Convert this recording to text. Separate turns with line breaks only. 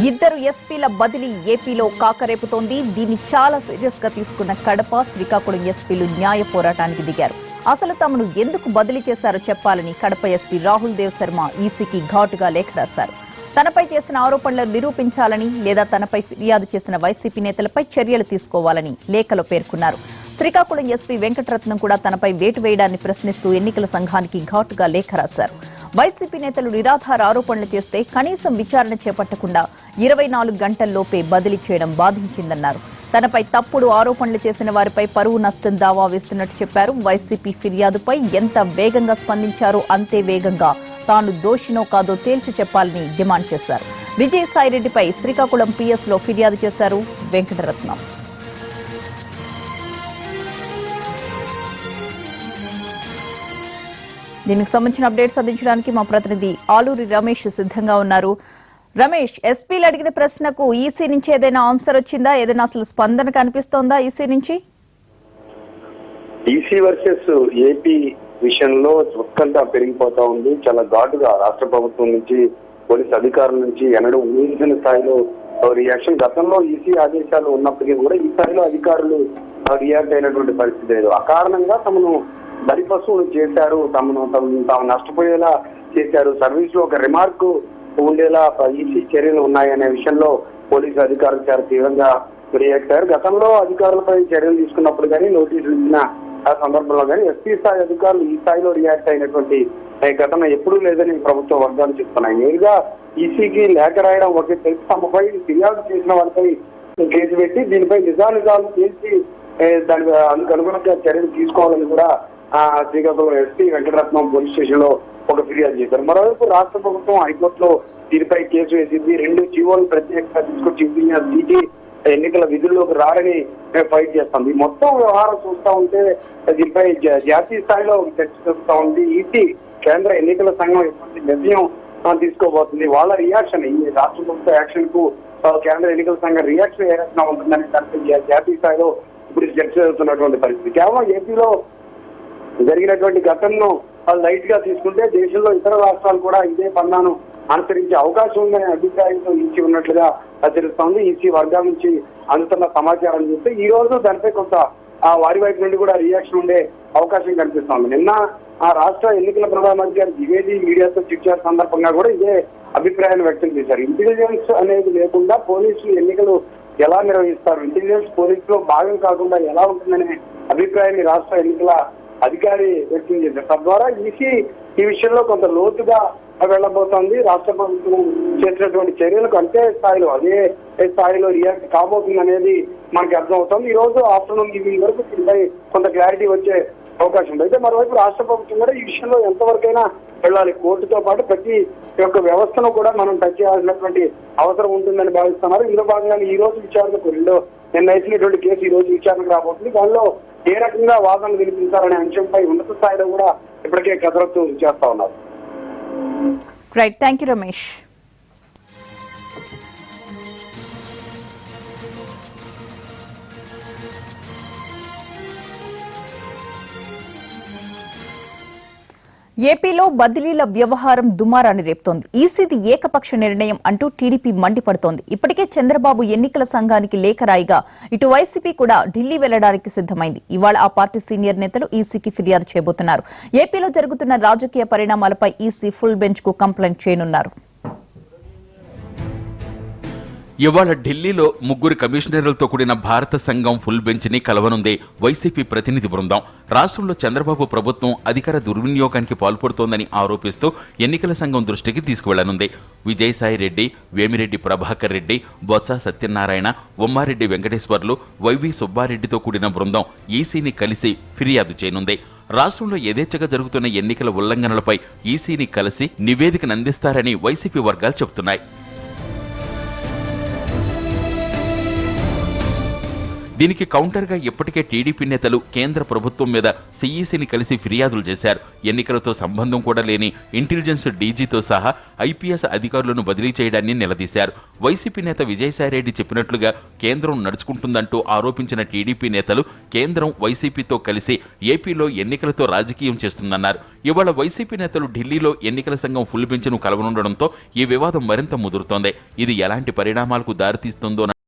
ఇద్దరు ఎస్పీల బదిలీ ఏపీలో కాకరేపుతోంది. దీన్ని చాలా సీరియస్గా తీసుకున్న కడప శ్రీకాకుళం ఎస్పీలు న్యాయ పోరాటానికి దిగారు. అసలు తమను ఎందుకు బదిలీ చేశారో చెప్పాలని కడప ఎస్పీ రాహుల్ దేవ్ శర్మ ఈసీకి ఘాటుగా లేఖ రాశారు. తనపై చేసిన ఆరోపణలు నిరూపించాలని లేదా తనపై ఫిర్యాదు చేసిన వైసీపీ నేతలపై చర్యలు తీసుకోవాలని లేఖలో పేర్కొన్నారు. శ్రీకాకుళం ఎస్పీ వెంకటరత్నం కూడా తనపై వేటు వేయడాన్ని ప్రశ్నిస్తూ ఎన్నికల సంఘానికి ఘాటుగా లేఖ రాశారు. వైసీపీ నేతలు నిరాధార ఆరోపణలు చేస్తే కనీసం విచారణ చేపట్టకుండా ఇరవై నాలుగు గంటల్లోపే బదిలీ చేయడం బాధించిందన్నారు. తనపై తప్పుడు ఆరోపణలు చేసిన వారిపై పరువు నష్టం దావా వేస్తున్నట్టు చెప్పారు. వైసీపీ ఫిర్యాదుపై ఎంత వేగంగా స్పందించారో అంతే వేగంగా తాను దోషినో కాదో తేల్చి చెప్పాలని డిమాండ్ చేశారు. విజయసాయిరెడ్డిపై శ్రీకాకుళం పీఎస్లో ఫిర్యాదు చేశారు వెంకటరత్నం. దీనికి సంబంధించిన అప్డేట్స్ అందించడానికి మా ప్రతినిధి ఆలూరి రమేష్ సిద్ధంగా ఉన్నారు. రమేష్ ఎస్పీలు అడిగిన ప్రశ్నకు ఈసీ నుంచి ఏదైనా ఆన్సర్ వచ్చిందా? ఏదైనా అసలు స్పందన కనిపిస్తోందా ఈసీ నుంచి?
ఈసీ వర్సెస్ ఏపీ విషయంలో ఉత్కంఠ పెరిగిపోతా ఉంది. చాలా ఘాటుగా రాష్ట్ర ప్రభుత్వం నుంచి పోలీస్ అధికారుల నుంచి ఎన్నడూ ఊహించిన స్థాయిలో రియాక్షన్ గతంలో ఈసీ ఆదేశాలు ఉన్నప్పటికీ కూడా ఈ స్థాయిలో అధికారులు రియాక్ట్ అయినటువంటి పరిస్థితి లేదు. అకారణంగా తమను బలి పశువులు చేశారు తమను తమను తాము నష్టపోయేలా చేశారు. సర్వీస్లో ఒక రిమార్క్ ఉండేలా ఈసీ చర్యలు ఉన్నాయనే విషయంలో పోలీసు అధికారులు చాలా తీవ్రంగా రియాక్ట్ గతంలో అధికారులపై చర్యలు తీసుకున్నప్పుడు కానీ నోటీసులు ఇచ్చిన ఆ సందర్భంలో కానీ ఎస్పీ స్థాయి అధికారులు ఈ స్థాయిలో రియాక్ట్ అయినటువంటి ఘటన ఎప్పుడూ లేదని ప్రభుత్వ వర్గాలు చెప్తున్నాయి. నేరుగా ఈసీకి లేఖ రాయడం ఒకటి తెలిసి. తమపై ఫిర్యాదు చేసిన వారిపై కేసు పెట్టి దీనిపై నిజానిజాలు చేసి దాని దానికి అందుకు అనుగుణంగా చర్యలు తీసుకోవాలని కూడా శ్రీకాకుళం ఎస్పీ వెంకటరత్నం పోలీస్ స్టేషన్లో ఒక ఫిర్యాదు చేశారు. మరోవైపు రాష్ట్ర ప్రభుత్వం హైకోర్టులో దీనిపై కేసు వేసింది. రెండు జీవోలు ప్రత్యేకంగా తీసుకొచ్చి సిటీ ఎన్నికల విధుల్లోకి రారని ఫైట్ చేస్తాం. ఈ మొత్తం వ్యవహారం చూస్తా ఉంటే దీనిపై జాతీయ స్థాయిలో చర్చ జరుగుతా ఉంది. ఈసీ కేంద్ర ఎన్నికల సంఘం ఎటువంటి నిర్ణయం తీసుకోబోతుంది? వాళ్ళ రియాక్షన్ ఈ రాష్ట్ర ప్రభుత్వ యాక్షన్కు కేంద్ర ఎన్నికల సంఘం రియాక్షన్ ఏ రకంగా ఉంటుందని దానిపై జాతీయ స్థాయిలో ఇప్పుడు చర్చ జరుగుతున్నటువంటి పరిస్థితి. కేవలం ఏపీలో జరిగినటువంటి ఘటనను వాళ్ళు లైట్గా తీసుకుంటే దేశంలో ఇతర రాష్ట్రాలు కూడా ఇదే పన్నాను అనుసరించే అవకాశం ఉందనే అభిప్రాయంతో ఈసీ ఉన్నట్లుగా తెలుస్తోంది ఈసీ వర్గాల నుంచి అందుతున్న సమాచారం చూస్తే ఈ రోజు దానిపై కొంత ఆ వారి వైపు నుండి కూడా రియాక్షన్ ఉండే అవకాశం కనిపిస్తోంది. నిన్న ఆ రాష్ట్ర ఎన్నికల ప్రధానాధికారి ద్వివేది మీడియాతో చర్చ సందర్భంగా కూడా ఇదే అభిప్రాయాన్ని వ్యక్తం చేశారు. ఇంటెలిజెన్స్ అనేది లేకుండా పోలీసులు ఎన్నికలు ఎలా నిర్వహిస్తారు? ఇంటెలిజెన్స్ పోలీసులో భాగం కాకుండా ఎలా ఉంటుందనే అభిప్రాయాన్ని రాష్ట్ర ఎన్నికల అధికారి వ్యక్తం చేశారు. తద్వారా ఈసీ ఈ విషయంలో కొంత లోతుగా వెళ్ళబోతోంది. రాష్ట్ర ప్రభుత్వం చేసినటువంటి చర్యలకు అంతే స్థాయిలో అదే స్థాయిలో రియాక్ట్ కాబోతుంది అనేది మనకి అర్థమవుతుంది. ఈ రోజు ఆఫ్టర్నూన్ ఈవినింగ్ వరకు దీనిపై కొంత క్లారిటీ వచ్చే అవకాశం ఉంది. అయితే మరోవైపు రాష్ట్ర ప్రభుత్వం కూడా ఈ విషయంలో ఎంతవరకైనా వెళ్ళాలి. కోర్టుతో పాటు ప్రతి యొక్క వ్యవస్థను కూడా మనం టచ్ చేయాల్సినటువంటి అవసరం ఉంటుందని భావిస్తున్నారు. ఇందులో భాగంగానే ఈ రోజు విచారణకు రెండో నిన్న వేసినటువంటి కేసు ఈ రోజు విచారణకు రాబోతుంది. దానిలో ఏ రకంగా వాదనలు వినిపించాలనే అంశంపై ఉన్నత స్థాయిలో కూడా ఇప్పటికే కసరత్తు చేస్తా ఉన్నారు.
రైట్ థ్యాంక్ యూ రమేష్ ఏపీలో బదిలీల వ్యవహారం దుమారాన్ని రేపుతోంది. ఈసీది ఏకపక్ష నిర్ణయం అంటూ టీడీపీ మండిపడుతోంది. ఇప్పటికే చంద్రబాబు ఎన్నికల సంఘానికి లేఖ రాయిగా ఇటు వైసీపీ కూడా ఢిల్లీ వెళ్ళడానికి సిద్దమైంది ఇవాళ ఆ పార్టీ సీనియర్ నేతలు ఈసీకి ఫిర్యాదు చేయబోతున్నారు. ఏపీలో జరుగుతున్న రాజకీయ పరిణామాలపై ఈసీ ఫుల్ బెంచ్కు కంప్లైంట్ చేయనున్నారు.
ఇవాళ ఢిల్లీలో ముగ్గురు కమిషనర్లతో కూడిన భారత సంఘం ఫుల్ బెంచ్ని కలవనుంది వైసీపీ ప్రతినిధి బృందం. రాష్ట్రంలో చంద్రబాబు ప్రభుత్వం అధికార దుర్వినియోగానికి పాల్పడుతోందని ఆరోపిస్తూ ఎన్నికల సంఘం దృష్టికి తీసుకువెళ్ళనుంది. విజయసాయి రెడ్డి వేమిరెడ్డి ప్రభాకర్ రెడ్డి బొత్స సత్యనారాయణ ఉమ్మారెడ్డి వెంకటేశ్వర్లు వైవి సుబ్బారెడ్డితో కూడిన బృందం ఈసీని కలిసి ఫిర్యాదు చేయనుంది. రాష్ట్రంలో యథేచ్ఛగా జరుగుతున్న ఎన్నికల ఉల్లంఘనలపై ఈసీని కలిసి నివేదికను అందిస్తారని వైసీపీ వర్గాలు చెబుతున్నాయి. దీనికి కౌంటర్గా ఇప్పటికే టీడీపీ నేతలు కేంద్ర ప్రభుత్వం మీద సీఈసీని కలిసి ఫిర్యాదులు చేశారు. ఎన్నికలతో సంబంధం కూడా లేని ఇంటెలిజెన్స్ డీజీతో సహా ఐపీఎస్ అధికారులను బదిలీ చేయడాన్ని నిలదీశారు. వైసీపీ నేత విజయసాయిరెడ్డి చెప్పినట్లుగా కేంద్రం నడుచుకుంటుందంటూ ఆరోపించిన టీడీపీ నేతలు కేంద్రం వైసీపీతో కలిసి ఏపీలో ఎన్నికలతో రాజకీయం చేస్తుందన్నారు. ఇవాళ వైసీపీ నేతలు ఢిల్లీలో ఎన్నికల సంఘం ఫుల్ బెంచ్ను కలవనుండడంతో ఈ వివాదం మరింత ముదురుతోంది. ఇది ఎలాంటి పరిణామాలకు దారితీస్తుందో